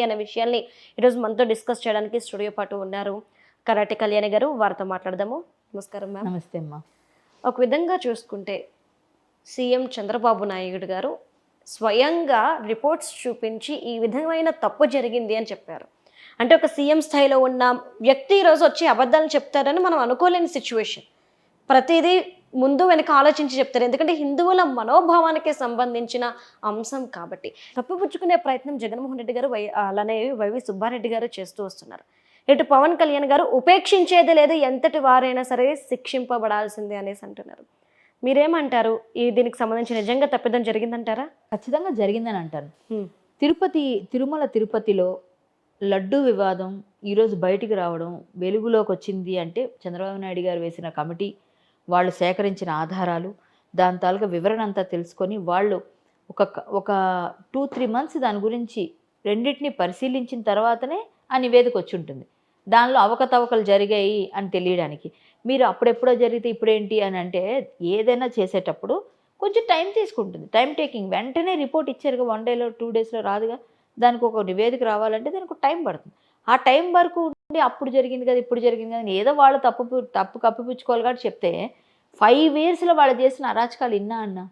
అనే విషయాల్ని ఈరోజు మనతో డిస్కస్ చేయడానికి స్టూడియో పాటు ఉన్నారు కరాటే కళ్యాణి గారు. వారితో మాట్లాడదాము. నమస్కారం మ్యామ్. నమస్తే అమ్మా. ఒక విధంగా చూసుకుంటే సీఎం చంద్రబాబు నాయుడు గారు స్వయంగా రిపోర్ట్స్ చూపించి ఈ విధమైన తప్పు జరిగింది అని చెప్పారు. అంటే ఒక సీఎం స్థాయిలో ఉన్న వ్యక్తి ఈరోజు వచ్చి అబద్ధాలు చెప్తారని మనం అనుకోలేని సిచ్యువేషన్ ప్రతిదీ ముందు వెనక ఆలోచించి చెప్తారు. ఎందుకంటే హిందువుల మనోభావానికి సంబంధించిన అంశం కాబట్టి. తప్పిపుచ్చుకునే ప్రయత్నం జగన్మోహన్ రెడ్డి గారు వై అలానే వైవి సుబ్బారెడ్డి గారు చేస్తూ వస్తున్నారు. ఇటు పవన్ కళ్యాణ్ గారు ఉపేక్షించేది లేదు ఎంతటి వారైనా సరే శిక్షింపబడాల్సిందే అనేసి అంటున్నారు. మీరేమంటారు? ఈ దీనికి సంబంధించి నిజంగా తప్పిదం జరిగిందంటారా? ఖచ్చితంగా జరిగిందని అంటాను హ్మ్. తిరుపతి తిరుమల తిరుపతిలో లడ్డు వివాదం ఈరోజు బయటికి రావడం వెలుగులోకి వచ్చింది అంటే చంద్రబాబు నాయుడు గారు వేసిన కమిటీ వాళ్ళు సేకరించిన ఆధారాలు దాని తాలూకా వివరణ అంతా తెలుసుకొని వాళ్ళు ఒక ఒక టూ త్రీ మంత్స్ దాని గురించి రెండింటిని పరిశీలించిన తర్వాతనే ఆ నివేదిక వచ్చి ఉంటుంది దానిలో అవకతవకలు జరిగాయి అని తెలియడానికి. మీరు అప్పుడెప్పుడో జరిగితే ఇప్పుడేంటి అని అంటే ఏదైనా చేసేటప్పుడు కొంచెం టైం తీసుకుంటుంది. Time taking. వెంటనే రిపోర్ట్ ఇచ్చారుగా వన్ డేలో టూ డేస్లో రాదుగా దానికి ఒక నివేదిక రావాలంటే దానికి ఒక టైం పడుతుంది. ఆ టైం వరకు అప్పుడు జరిగింది కదా ఇప్పుడు జరిగింది కదా ఏదో వాళ్ళు తప్పు తప్పు కప్పిపుచ్చుకోవాలి కాబట్టి చెప్తే ఫైవ్ ఇయర్స్లో వాళ్ళు చేసిన అరాచకాలు ఇన్నా అన్న?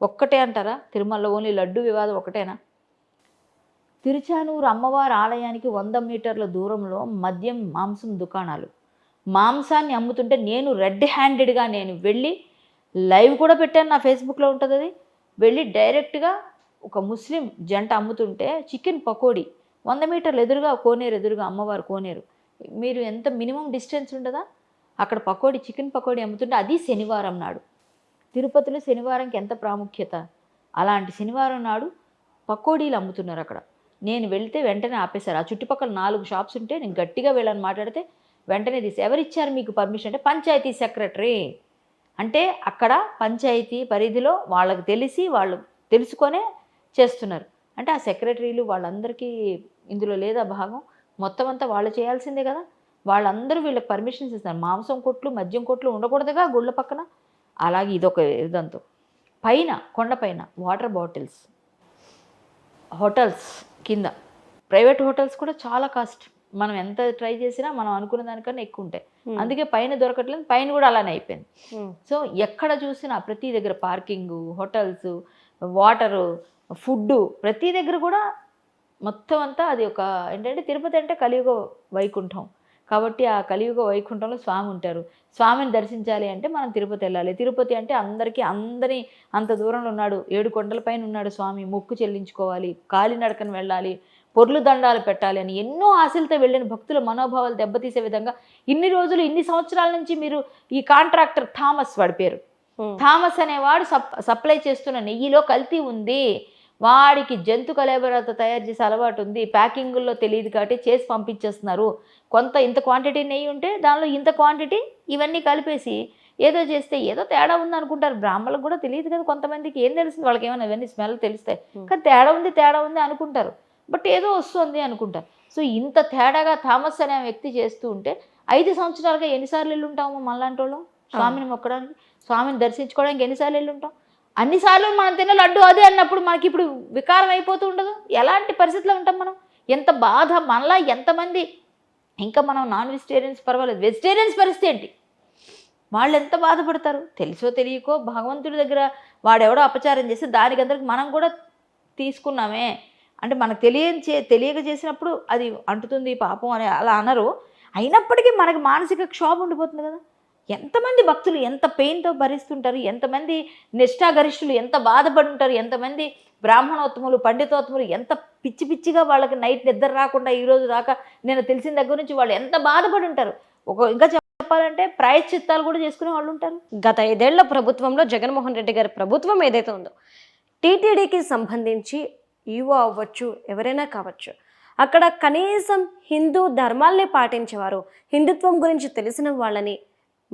ఒక్కటే అంటారా? తిరుమలలో ఓన్లీ లడ్డు వివాదం ఒకటేనా? తిరుచానూరు అమ్మవారి ఆలయానికి వంద మీటర్ల దూరంలో మద్యం మాంసం దుకాణాలు. మాంసాన్ని అమ్ముతుంటే నేను రెడ్ హ్యాండెడ్గా నేను వెళ్ళి లైవ్ కూడా పెట్టాను నా ఫేస్బుక్లో ఉంటుంది అది. వెళ్ళి డైరెక్ట్గా ఒక ముస్లిం జంట అమ్ముతుంటే చికెన్ పకోడీ వంద మీటర్లు ఎదురుగా కోనేరు ఎదురుగా అమ్మవారు కోనేరు. మీరు ఎంత మినిమం డిస్టెన్స్ ఉండదా? అక్కడ పకోడీ చికెన్ పకోడీ అమ్ముతుంటే అది శనివారం నాడు. తిరుపతిలో శనివారంకి ఎంత ప్రాముఖ్యత? అలాంటి శనివారం నాడు పకోడీలు అమ్ముతున్నారు అక్కడ. నేను వెళ్తే వెంటనే ఆపేశారు. ఆ చుట్టుపక్కల నాలుగు షాప్స్ ఉంటే నేను గట్టిగా వెళ్ళని మాట్లాడితే వెంటనే తీసి ఎవరిచ్చారు మీకు పర్మిషన్? అంటే పంచాయతీ సెక్రటరీ. అంటే అక్కడ పంచాయతీ పరిధిలో వాళ్ళకి తెలిసి వాళ్ళు తెలుసుకొనే చేస్తున్నారు. అంటే ఆ సెక్రటరీలు వాళ్ళందరికీ ఇందులో లేదా భాగం. మొత్తం అంతా వాళ్ళు చేయాల్సిందే కదా. వాళ్ళందరూ వీళ్ళకి పర్మిషన్స్ ఇస్తారు మాంసం కొట్లు మద్యం కొట్లు ఉండకూడదుగా గుళ్ళ పక్కన. అలాగే ఇదొక ఇదంతో. పైన కొండపైన వాటర్ బాటిల్స్ హోటల్స్ కింద. ప్రైవేట్ హోటల్స్ కూడా చాలా కాస్ట్. మనం ఎంత ట్రై చేసినా మనం అనుకున్న దానికన్నా ఎక్కువ ఉంటాయి. అందుకే పైన దొరకట్లేదు. పైన కూడా అలానే అయిపోయింది. సో ఎక్కడ చూసినా ప్రతి దగ్గర పార్కింగ్ హోటల్స్ వాటరు ఫుడ్ ప్రతి దగ్గర కూడా మొత్తం అంతా అది ఒక ఏంటంటే తిరుపతి అంటే కలియుగ వైకుంఠం. కాబట్టి ఆ కలియుగ వైకుంఠంలో స్వామి ఉంటారు. స్వామిని దర్శించాలి అంటే మనం తిరుపతి వెళ్ళాలి. తిరుపతి అంటే అందరికీ అందరి అంత దూరంలో ఉన్నాడు. ఏడు కొండలపైన ఉన్నాడు స్వామి. మొక్కు చెల్లించుకోవాలి. కాలినడకన వెళ్ళాలి. పొర్లు దండాలు పెట్టాలి అని ఎన్నో ఆశలతో వెళ్ళిన భక్తుల మనోభావాలు దెబ్బతీసే విధంగా ఇన్ని రోజులు ఇన్ని సంవత్సరాల నుంచి మీరు ఈ కాంట్రాక్టర్ థామస్ వాడి పేరు. థామస్ అనేవాడు సప్ సప్లై చేస్తున్న నెయ్యిలో కల్తీ ఉంది. వాడికి జంతు కలేబరాతో తయారు చేసే అలవాటు ఉంది. ప్యాకింగుల్లో తెలియదు కాబట్టి చేసి పంపించేస్తున్నారు. కొంత ఇంత క్వాంటిటీ నెయ్యి ఉంటే దానిలో ఇంత క్వాంటిటీ ఇవన్నీ కలిపేసి ఏదో చేస్తే ఏదో తేడా ఉంది అనుకుంటారు. బ్రాహ్మణులకు కూడా తెలియదు కదా కొంతమందికి. ఏం తెలుస్తుంది? వాళ్ళకి ఏమైనా ఇవన్నీ స్మెల్ తెలుస్తాయి. కానీ తేడా ఉంది తేడా ఉంది అనుకుంటారు. బట్ ఏదో వస్తుంది అనుకుంటారు. సో ఇంత తేడాగా థామస్ అనే వ్యక్తి చేస్తూ ఉంటే ఐదు సంవత్సరాలుగా ఎన్నిసార్లు వెళ్ళి ఉంటాము మనలాంటి వాళ్ళం స్వామిని మొక్కడానికి? స్వామిని దర్శించుకోవడానికి ఎన్నిసార్లు వెళ్ళి ఉంటాం అన్నిసార్లు మనం తిన్న లడ్డు అదే అన్నప్పుడు మనకి ఇప్పుడు వికారం అయిపోతూ ఉండదు? ఎలాంటి పరిస్థితిలో ఉంటాం మనం? ఎంత బాధ మనలా ఎంతమంది? ఇంకా మనం నాన్ వెజిటేరియన్స్ పర్వాలేదు. వెజిటేరియన్స్ పరిస్థితి ఏంటి? వాళ్ళు ఎంత బాధపడతారు? తెలుసో తెలియకో భగవంతుడి దగ్గర వాడెవడో అపచారం చేసి దానికందరికి మనం కూడా తీసుకున్నామే. అంటే మనకు తెలియని చే తెలియక చేసినప్పుడు అది అంటుతుంది పాపం అని అలా అనరు. అయినప్పటికీ మనకి మానసిక క్షోభ ఉండిపోతుంది కదా. ఎంతమంది భక్తులు ఎంత పెయిన్తో భరిస్తుంటారు ఎంతమంది నిష్ఠాగరిష్ఠులు ఎంత బాధపడి ఉంటారు ఎంతమంది బ్రాహ్మణోత్తములు పండితోత్తములు ఎంత పిచ్చి పిచ్చిగా వాళ్ళకి నైట్ నిద్ర రాకుండా ఈ రోజు రాక నేను తెలిసిన దగ్గర నుంచి వాళ్ళు ఎంత బాధపడి ఉంటారు ఒక ఇంకా చెప్పాలంటే ప్రాయశ్చిత్తాలు కూడా చేసుకునే వాళ్ళు ఉంటారు. గత ఐదేళ్ళ ప్రభుత్వంలో జగన్మోహన్ రెడ్డి గారి ప్రభుత్వం ఏదైతే ఉందో టీటీడీకి సంబంధించి ఈవో అవ్వచ్చు ఎవరైనా కావచ్చు అక్కడ కనీసం హిందూ ధర్మాల్ని పాటించేవారు హిందుత్వం గురించి తెలిసిన వాళ్ళని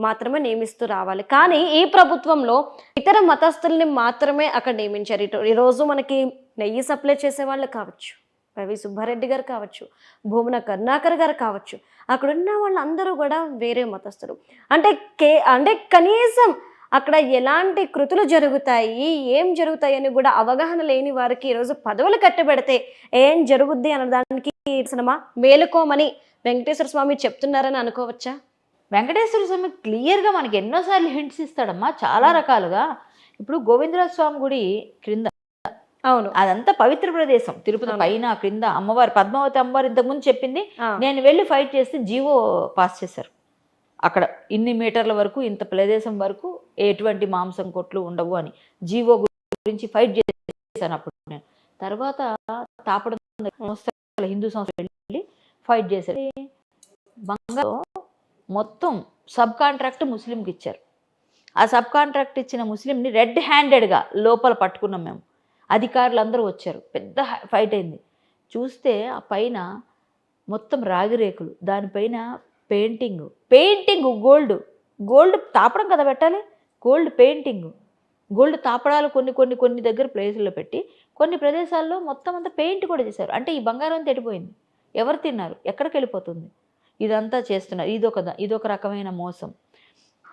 మాత్రమే నియమిస్తూ రావాలి. కానీ ఈ ప్రభుత్వంలో ఇతర మతస్థుల్ని మాత్రమే అక్కడ నియమించారు. ఇటు ఈరోజు మనకి నెయ్యి సప్లై చేసే వాళ్ళు కావచ్చు రవి సుబ్బారెడ్డి గారు కావచ్చు భూమన కరుణాకర్ గారు కావచ్చు అక్కడున్న వాళ్ళందరూ కూడా వేరే మతస్థులు. అంటే కే అంటే కనీసం అక్కడ ఎలాంటి కృతులు జరుగుతాయి ఏం జరుగుతాయి అని కూడా అవగాహన లేని వారికి ఈరోజు పదవులు కట్టబెడితే ఏం జరుగుద్ది అనడానికి సినిమా మేలుకోమని వెంకటేశ్వర స్వామి చెప్తున్నారని అనుకోవచ్చా? వెంకటేశ్వర స్వామి క్లియర్గా మనకి ఎన్నోసార్లు హింట్స్ ఇస్తాడమ్మా చాలా రకాలుగా. ఇప్పుడు గోవిందరాజ స్వామి గుడి క్రింద అవును. అదంతా పవిత్ర ప్రదేశం. తిరుపతి పైన క్రింద అమ్మవారి పద్మావతి అమ్మవారు ఇంతకుముందు చెప్పింది. నేను వెళ్ళి ఫైట్ చేస్తే జీవో పాస్ చేశారు. అక్కడ ఇన్ని మీటర్ల వరకు ఇంత ప్రదేశం వరకు ఎటువంటి మాంసం కొట్లు ఉండవు అని జీవో గురించి ఫైట్ చేశాను అప్పుడు నేను. తర్వాత తాపడం సంస్థల హిందూ సంస్థ వెళ్ళి ఫైట్ చేశారు. బంగారు మొత్తం సబ్ కాంట్రాక్ట్ ముస్లింకి ఇచ్చారు. ఆ సబ్ కాంట్రాక్ట్ ఇచ్చిన ముస్లింని రెడ్ హ్యాండెడ్గా లోపల పట్టుకున్నాం మేము. అధికారులు అందరూ వచ్చారు. పెద్ద ఫైట్ అయింది. చూస్తే ఆ పైన మొత్తం రాగి రేకులు దానిపైన పెయింటింగ్. Painting gold. గోల్డ్ తాపడం కదా పెట్టాలి? Gold painting. గోల్డ్ తాపడాలు కొన్ని కొన్ని కొన్ని దగ్గర ప్లేసుల్లో పెట్టి కొన్ని ప్రదేశాల్లో మొత్తం అంతా పెయింట్ కూడా చేశారు. అంటే ఈ బంగారం తెడిపోయింది ఎవరు తిన్నారు? ఎక్కడికి వెళ్ళిపోతుంది ఇదంతా చేస్తున్నారు. ఇదొక ఇదొక రకమైన మోసం.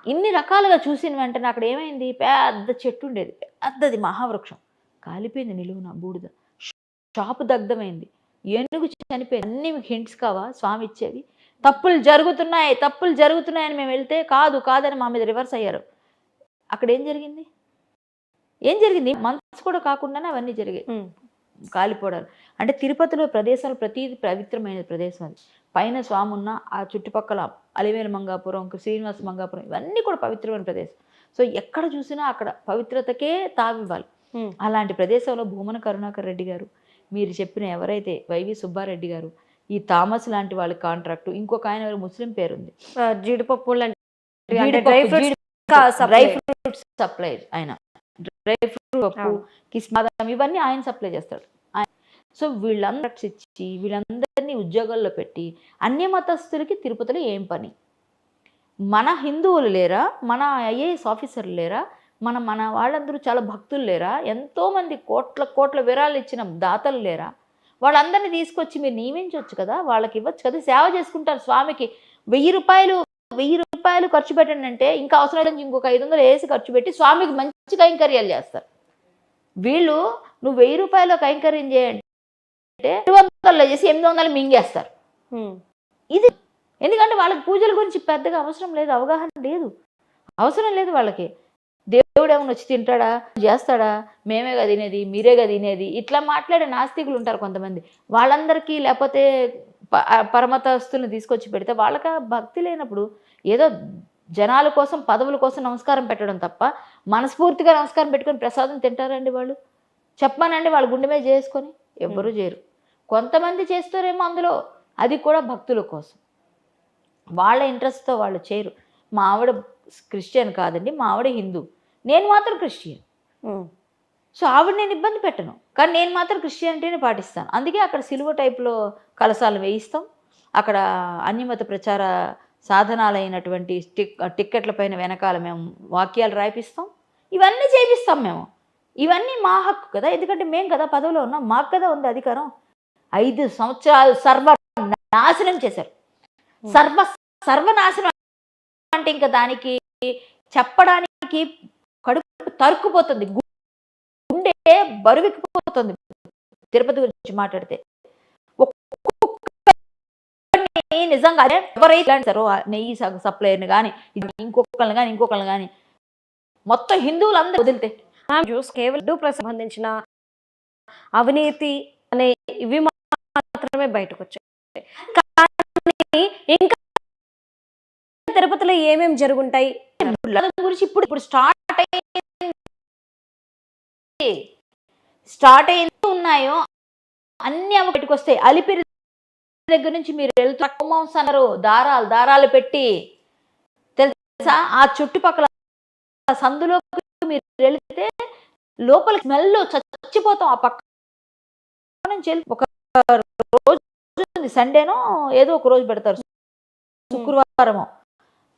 ఇన్ని రకాలుగా చూసిన వెంటనే అక్కడ ఏమైంది? పెద్ద చెట్టు ఉండేది. పెద్దది మహావృక్షం. కాలిపోయింది నిలువున బూడిద. షాపు దగ్ధమైంది. ఏనుగు చనిపోయింది. అన్ని హింట్స్ కావా? స్వామి ఇచ్చేవి. తప్పులు జరుగుతున్నాయి తప్పులు జరుగుతున్నాయని మేము వెళ్తే కాదు కాదని మా మీద రివర్స్ అయ్యారు. అక్కడ ఏం జరిగింది? ఏం జరిగింది? మనసు కూడా కాకుండానే అవన్నీ జరిగాయి. కాలిపోవడాలు. అంటే తిరుపతిలో ప్రదేశాలు ప్రతిది పవిత్రమైన ప్రదేశం అది. పైన స్వామి ఉన్న ఆ చుట్టుపక్కల అలివేలు మంగాపురం శ్రీనివాస మంగాపురం ఇవన్నీ కూడా పవిత్రమైన ప్రదేశం. సో ఎక్కడ చూసినా అక్కడ పవిత్రతకే తావివ్వాలి. అలాంటి ప్రదేశంలో భూమన కరుణాకర్ రెడ్డి గారు మీరు చెప్పిన ఎవరైతే వైవి సుబ్బారెడ్డి గారు ఈ థామస్ లాంటి వాళ్ళ కాంట్రాక్టు ఇంకొక ఆయన ఎవరు? ముస్లిం పేరుంది. ఆ, జీడిపప్పు డ్రై ఫ్రూట్స్ సప్లై. ఆయన. డ్రై ఫ్రూట్ పప్పు. కిస్మాదం ఇవన్నీ ఆయన సప్లై చేస్తాడు. సో వీళ్ళందరూ రక్షించి వీళ్ళందరినీ ఉద్యోగాల్లో పెట్టి అన్య మతస్థులకి తిరుపతిలో ఏం పని? మన హిందువులు లేరా? మన ఐఏఎస్ ఆఫీసర్లు లేరా? మన మన వాళ్ళందరూ చాలా భక్తులు లేరా? ఎంతోమంది కోట్ల కోట్ల విరాళాలు ఇచ్చిన దాతలు లేరా? వాళ్ళందరినీ తీసుకొచ్చి మీరు నియమించవచ్చు కదా? వాళ్ళకి ఇవ్వచ్చు కదా? సేవ చేసుకుంటారు స్వామికి. వెయ్యి రూపాయలు వెయ్యి రూపాయలు ఖర్చు పెట్టండి అంటే ఇంకా అవసరం లేదని ఇంకొక ఐదు వందలు వేసి ఖర్చు పెట్టి స్వామికి మంచి కైంకర్యాలు చేస్తారు. వీళ్ళు నువ్వు వెయ్యి రూపాయలు కైంకర్యం రెండు వందలు చేసి ఎనిమిది వందలు మింగేస్తారు. ఇది ఎందుకంటే వాళ్ళకి పూజల గురించి పెద్దగా అవసరం లేదు అవగాహన లేదు. అవసరం లేదు వాళ్ళకి. దేవుడు ఏమైనా వచ్చి తింటాడా? చేస్తాడా? మేమే కదా తినేది మీరే కదా తినేది? ఇట్లా మాట్లాడే నాస్తికులు ఉంటారు కొంతమంది. వాళ్ళందరికీ లేకపోతే ప- ఆ పరమతస్తుల్ని తీసుకొచ్చి పెడితే వాళ్ళకి ఆ భక్తి లేనప్పుడు ఏదో జనాల కోసం పదవుల కోసం నమస్కారం పెట్టడం తప్ప మనస్ఫూర్తిగా నమస్కారం పెట్టుకొని ప్రసాదం తింటారండి వాళ్ళు. చెప్పమానండి వాళ్ళ గుండె మీద చేసుకొని ఎవ్వరూ చేయరు కొంతమంది చేస్తారేమో అందులో. అది కూడా భక్తుల కోసం. వాళ్ళ ఇంట్రెస్ట్తో వాళ్ళు చేయరు. మా ఆవిడ క్రిస్టియన్ కాదండి మా ఆవిడ హిందూ. నేను మాత్రం క్రిస్టియన్. సో ఆవిడ నేను ఇబ్బంది పెట్టను. కానీ నేను మాత్రం క్రిస్టియానిటీని పాటిస్తాను. అందుకే అక్కడ సిలువ టైప్లో కలసాలు వేయిస్తాం. అక్కడ అన్యమత ప్రచార సాధనాలైనటువంటి టిక్ టిక్కెట్ల పైన వెనకాల మేము వాక్యాలు రాయిపిస్తాం. ఇవన్నీ చేపిస్తాం మేము. ఇవన్నీ మా హక్కు కదా. ఎందుకంటే మేము కదా పదవిలో ఉన్నాం. మాకు కదా ఉంది అధికారం. ఐదు సంవత్సరాలు సర్వ నాశనం చేశారు. సర్వ సర్వనాశనం అంటే ఇంకా దానికి చెప్పడానికి కడుపు తరుక్కుపోతుంది. గుండె బరువెక్కిపోతుంది. తిరుపతి గురించి మాట్లాడితే. నిజంగా ఎవరైతే నెయ్యి సప్లైర్ని కానీ ఇంకొకరిని కానీ ఇంకొకరిని కానీ మొత్తం హిందువులు అందరూ వదిలితే. ఆ కేవలం డూప్లకు సంబంధించిన అవినీతి అనే ఇవి మాత్రమే బయటకు వచ్చాయి కానీ ఇంకా తిరుపతిలో ఏమేమి జరుగుంటాయి? గురించి ఇప్పుడు ఇప్పుడు స్టార్ట్ అయ్యింది స్టార్ట్ అయింది ఉన్నాయో అన్ని అవి బయటకు వస్తాయి అలిపిరి దగ్గర నుంచి మీరు వెళ్తున్న కుమాంస్ అన్నారు దారాలు దారాలు పెట్టి తెలుసా? ఆ చుట్టుపక్కల సందులో మీరు వెళితే లోపల స్మెల్ చచ్చిపోతాం. ఆ పక్క నుంచి వెళ్ళి ఒక రోజు సండేనో ఏదో ఒక రోజు పెడతారు. శుక్రవారమో.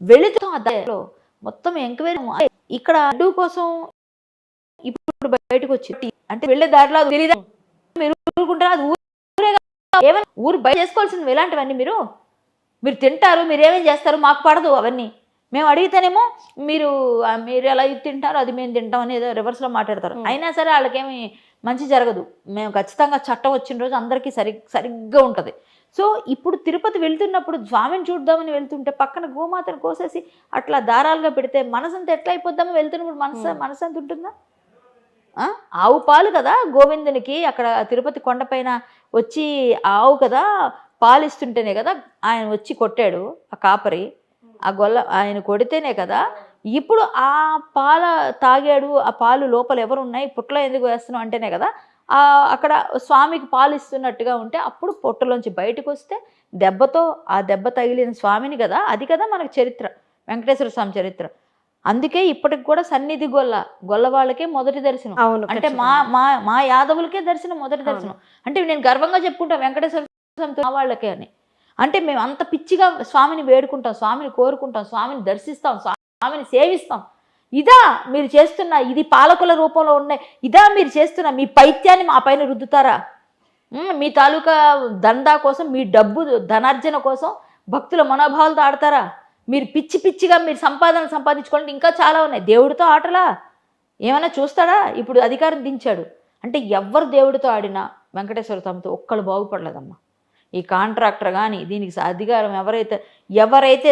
వెళుతాం ఆ దారిలో మొత్తం ఎంక్వైరీ ఇక్కడ అడ్డు కోసం ఇప్పుడు బయటకు వచ్చి అంటే వెళ్ళే దారిలో అది తెలీదా? మీరు ఊరుకుంటారా? అది ఊరే. ఏమైనా? ఊరు బయట చేసుకోవాల్సింది ఇలాంటివన్నీ మీరు? మీరు తింటారు మీరు ఏమేం చేస్తారు? మాకు పడదు అవన్నీ. మేము అడిగితేనేమో మీరు మీరు ఎలా ఇది తింటారో అది మేము తింటాం అనేది రివర్స్లో మాట్లాడతారు. అయినా సరే వాళ్ళకేమి మంచి జరగదు మేము ఖచ్చితంగా చట్టం వచ్చిన రోజు అందరికీ సరి సరిగ్గా ఉంటుంది సో ఇప్పుడు తిరుపతి వెళ్తున్నప్పుడు స్వామిని చూద్దామని వెళ్తుంటే పక్కన గోమాతను కోసేసి అట్లా దారాలుగా పెడితే మనసంతా ఎట్లా అయిపోద్దామో వెళ్తున్నప్పుడు మనసు Hmm. మనసంత ఉంటుందా? ఆవు పాలు కదా గోవిందునికి అక్కడ తిరుపతి కొండపైన వచ్చి ఆవు కదా పాలు ఇస్తుంటేనే కదా ఆయన వచ్చి కొట్టాడు ఆ కాపరి ఆ గొల్ల ఆయన కొడితేనే కదా ఇప్పుడు ఆ పాల తాగాడు ఆ పాలు లోపల ఎవరు ఉన్నాయి పుట్టలో ఎందుకు వేస్తున్నావు అంటేనే కదా ఆ అక్కడ స్వామికి పాలు ఇస్తున్నట్టుగా ఉంటే అప్పుడు పొట్టలోంచి బయటకు వస్తే దెబ్బతో ఆ దెబ్బ తగిలిన స్వామిని కదా అది కదా మనకు చరిత్ర వెంకటేశ్వర స్వామి చరిత్ర. అందుకే ఇప్పటికి కూడా సన్నిధి గొల్ల గొల్ల వాళ్ళకే మొదటి దర్శనం. అవును అంటే మా. మా మా యాదవులకే దర్శనం మొదటి. దర్శనం. అంటే నేను గర్వంగా చెప్పుకుంటా వెంకటేశ్వర స్వామితో మా వాళ్ళకే అని. అంటే మేము అంత పిచ్చిగా స్వామిని వేడుకుంటాం స్వామిని కోరుకుంటాం స్వామిని దర్శిస్తాం ఆమెను సేవిస్తాం. ఇదా మీరు చేస్తున్న ఇది పాలకుల రూపంలో ఉన్నాయి ఇదా మీరు చేస్తున్న మీ పైత్యాన్ని మా పైన రుద్దుతారా? మీ తాలూకా దందా కోసం మీ డబ్బు ధనార్జన కోసం భక్తుల మనోభావాలతో ఆడతారా మీరు పిచ్చి పిచ్చిగా మీరు సంపాదన సంపాదించుకోండి ఇంకా చాలా ఉన్నాయి. దేవుడితో ఆటలా? ఏమైనా చూస్తాడా? ఇప్పుడు అధికారం దించాడు. అంటే ఎవ్వరు దేవుడితో ఆడినా వెంకటేశ్వర తమతో ఒక్కళ్ళు బాగుపడలేదమ్మా. ఈ కాంట్రాక్టర్ కానీ దీనికి అధికారం ఎవరైతే ఎవరైతే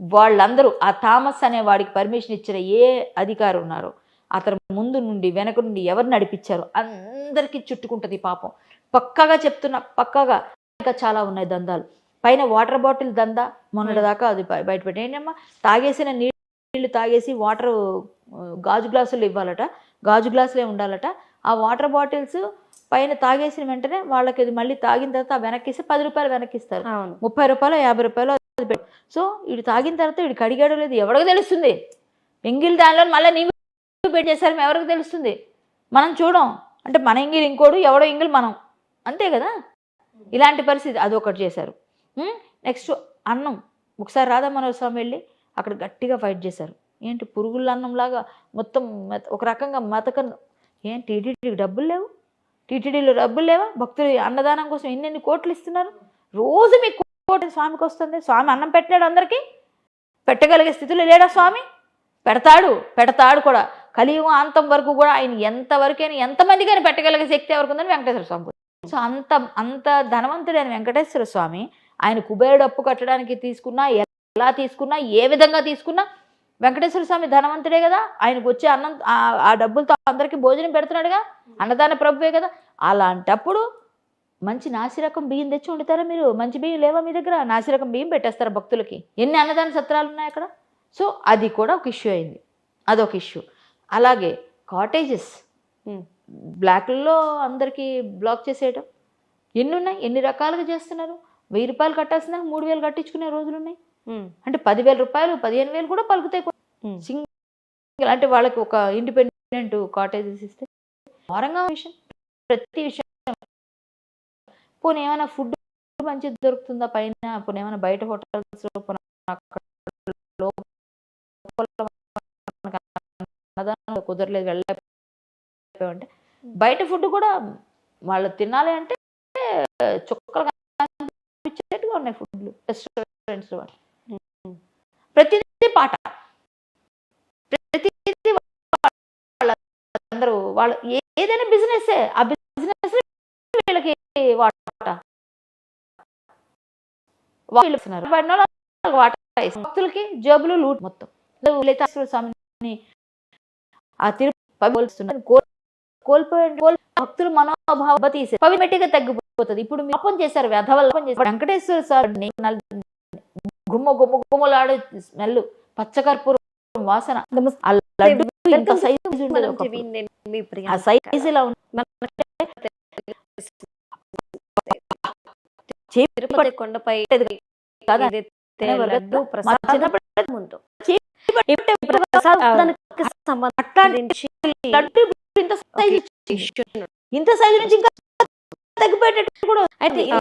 వాళ్ళందరూ ఆ థామస్ అనే వాడికి పర్మిషన్ ఇచ్చిన ఏ అధికారి ఉన్నారో అతను ముందు నుండి వెనక నుండి ఎవరు నడిపించారో అందరికీ చుట్టుకుంటుంది పాపం. పక్కాగా చెప్తున్నా పక్కాగా. ఇంకా చాలా ఉన్నాయి దందాలు. పైన వాటర్ బాటిల్ దందా మొన్నటిదాకా అది బయ- బయట ఏంటమ్మా? తాగేసిన నీళ్ళు తాగేసి వాటర్ గాజు గ్లాసులు ఇవ్వాలట. గాజు గ్లాసులే ఉండాలట. ఆ వాటర్ బాటిల్స్ పైన తాగేసిన వెంటనే వాళ్ళకి ఇది మళ్ళీ తాగిన తర్వాత వెనక్కిస్తే పది రూపాయలు వెనక్కిస్తారు. ముప్పై రూపాయలు యాభై రూపాయలు అది సో వీడు తాగిన తర్వాత వీడు కడిగాడో లేదు ఎవరికి తెలుస్తుంది? ఎంగిల్ దానిలో మళ్ళీ నీళ్ళు పెట్టి చేశారు ఎవరికి తెలుస్తుంది? మనం చూడం. అంటే మన ఎంగిల్ ఇంకోడు ఎవడో ఎంగిల్ మనం. అంతే కదా? ఇలాంటి పరిస్థితి అది ఒకటి చేశారు నెక్స్ట్ అన్నం. ఒకసారి రాధా మనోహర్ స్వామి వెళ్ళి అక్కడ గట్టిగా ఫైట్ చేశారు. ఏంటి పురుగుల అన్నంలాగా మొత్తం ఒక రకంగా మతక ఏం టీటీడీకి డబ్బులు లేవు? టీటీడీలో డబ్బులు లేవా? భక్తులు అన్నదానం కోసం ఎన్నెన్ని కోట్లు ఇస్తున్నారు? రోజు మీకు కోటి స్వామికి వస్తుంది. స్వామి అన్నం పెట్టాడు అందరికీ. పెట్టగలిగే స్థితిలో లేడా స్వామి? పెడతాడు పెడతాడు కూడా. కలియుగం అంతం వరకు కూడా ఆయన ఎంతవరకైనా ఎంతమందికైనా పెట్టగలిగే శక్తి ఎవరికి ఉందని వెంకటేశ్వర స్వామి సో అంత అంత ధనవంతుడైన వెంకటేశ్వర స్వామి ఆయన కుబేరుడు అప్పు కట్టడానికి తీసుకున్నా ఎలా తీసుకున్నా ఏ విధంగా తీసుకున్నా వెంకటేశ్వర స్వామి ధనవంతుడే కదా. ఆయనకు వచ్చే అన్నం ఆ డబ్బులతో అందరికీ భోజనం పెడుతున్నాడుగా. అన్నదాన ప్రభువే కదా. అలాంటప్పుడు మంచి నాసిరకం బియ్యం తెచ్చి వండుతారా మీరు? మంచి బియ్యం లేవా మీ దగ్గర? నాసిరకం బియ్యం పెట్టేస్తారా భక్తులకి? ఎన్ని అన్నదాన సత్రాలు ఉన్నాయి అక్కడ? సో అది కూడా ఒక ఇష్యూ అయింది. అదొక ఇష్యూ. అలాగే కాటేజెస్. ఉమ్. బ్లాక్లలో అందరికీ బ్లాక్ చేసేయటం. ఎన్ని ఉన్నాయి? ఎన్ని రకాలుగా చేస్తున్నారు? వెయ్యి రూపాయలు కట్టాల్సిన మూడు వేలు కట్టించుకునే రోజులు ఉన్నాయి. అంటే పదివేల రూపాయలు పదిహేను వేలు కూడా పలుకుతాయి. సింగిల్ అంటే వాళ్ళకి ఒక ఇండిపెండెంట్ కాటేజెస్ ఇస్తే. ఘోరంగా విషయం ప్రతి విషయం పోనీ ఏమైనా ఫుడ్ మంచిది దొరుకుతుందా పైన? పోనీ ఏమైనా బయట హోటల్స్ అన్నదానం కుదరలేదు వెళ్ళలేకపోయామంటే. బయట ఫుడ్ కూడా వాళ్ళు తినాలి అంటే చుక్కలు కనిపించేట్టుగా ఉన్నాయి ఫుడ్లు రెస్టారెంట్స్ ప్రతిదీ పాట. ప్రతిదీ వాళ్ళందరూ వాళ్ళు ఏదైనా బిజినెస్ ఆ బిజినెస్ వీళ్ళకి వాట వాళ్ళు. భక్తులకి జేబులు లూట్ మొత్తం లలితాశ్వర స్వామిని ఆ తిరుపతి పోలుస్తున్నారు. కోల్- కోల్పోయే కోల్ భక్తులు మనోభావ తీసే పవిమెట్టిగా తగ్గిపోతుంది ఇప్పుడు మీరు పాపం చేశారు వ్యధవల్ల చేశారు వెంకటేశ్వర స్వామిని గుమ్మ గుమ్మ గుమ్మలాడే స్మెల్ పచ్చకర్పూరం వాసన. ఆ సైజు ఆ. సైజ్ ఇలా ఉంది తిరుపతి కొండపై కదా. ఏదైతే అనేవారు లడ్డు కదా. మా ప్రసాదం చిన్నప్పుడు ఉందో. ఇప్పుడు ప్రసాదానికి సంబంధించి లడ్డు ఇంత సైజు నుంచి ఇంకా తగ్గిపోయేటట్టు కూడా అయితే.